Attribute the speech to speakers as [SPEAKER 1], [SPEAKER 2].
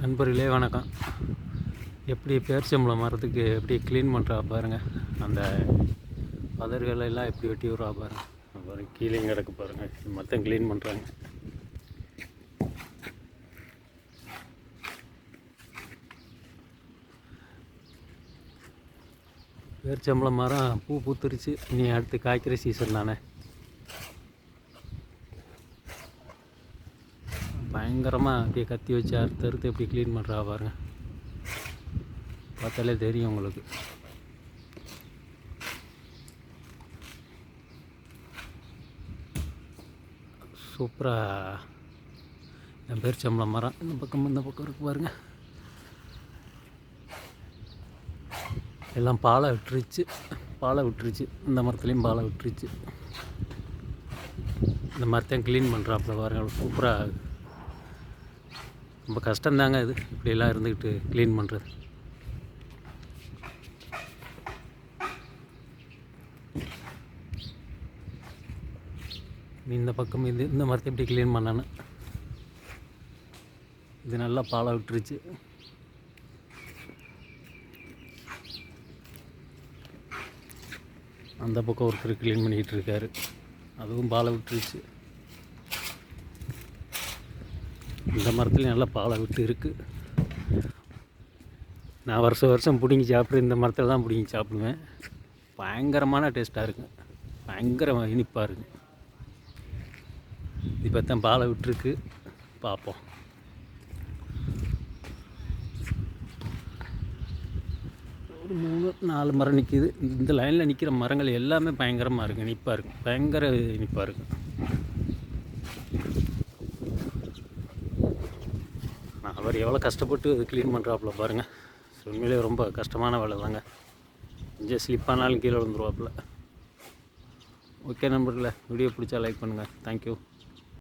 [SPEAKER 1] நண்பர்களே வணக்கம். எப்படி பேர்ச்சம்பளம் மரத்துக்கு எப்படி க்ளீன் பண்ணுறா பாருங்க. அந்த பதர்கள் எல்லாம் எப்படி வெட்டி விட்றா பாருங்க. அப்புறம் கீழே கிடக்கு பாருங்கள் மொத்தம் க்ளீன் பண்ணுறாங்க பேர்ச்சம்பளம் மரம் பூ பூத்துருச்சு. இனி அடுத்து காய்க்கிற சீசன் தானே. பயங்கரமாக அப்படியே கத்தி வச்சு அறுத்து அறுத்து எப்படி க்ளீன் பண்ணுறா பாருங்க. பார்த்தாலே தெரியும் உங்களுக்கு. சூப்பராக என் பேர் சம்பளம் மரம். இந்த பக்கம் இந்த பக்கம் இருக்கு பாருங்க. எல்லாம் பாலை விட்டுருச்சு. பாலை விட்டுருச்சு. இந்த மரத்துலேயும் பாலை விட்டுருச்சு. இந்த மரத்தையும் க்ளீன் பண்ணுறாப்புல பாருங்கள் சூப்பராக ரொம்ப கஷ்டம்தாங்க இது. இப்படியெல்லாம் இருந்துக்கிட்டு க்ளீன் பண்ணுறது இந்த பக்கம் இது இந்த மரத்தை எப்படி க்ளீன் பண்ணானு இது நல்லா பாலை விட்டுருச்சு. அந்த பக்கம் ஒருத்தர் க்ளீன் பண்ணிக்கிட்டு இருக்காரு. அதுவும் பாலை விட்டுருச்சு. இந்த மரத்துலேயும் நல்லா பாலை விட்டு இருக்குது நான் வருஷம் வருஷம் பிடுங்கி சாப்பிட்ற இந்த மரத்தில் தான் பிடிங்கி சாப்பிடுவேன். பயங்கரமான டேஸ்ட்டாக இருக்கும் பயங்கர இனிப்பாக இருக்கும் இப்போ தான் பாலை விட்டுருக்கு. பார்ப்போம் ஒரு மூணு நாலு மரம் நிற்கிது இந்த லைனில் நிற்கிற மரங்கள் எல்லாமே பயங்கரமாக இருக்கும் இனிப்பாக இருக்கும் பயங்கர இனிப்பாக இருக்கும் அவர் எவ்வளோ கஷ்டப்பட்டு இது க்ளீன் பண்ணுறாப்புல பாருங்கள் உண்மையிலே ரொம்ப கஷ்டமான வேலை தாங்க. கொஞ்சம் ஸ்லிப் ஆனாலும் கீழே விழுந்துருவாப்புல. ஓகே நம்பரில் வீடியோ பிடிச்சா லைக் பண்ணுங்கள் தேங்க்யூ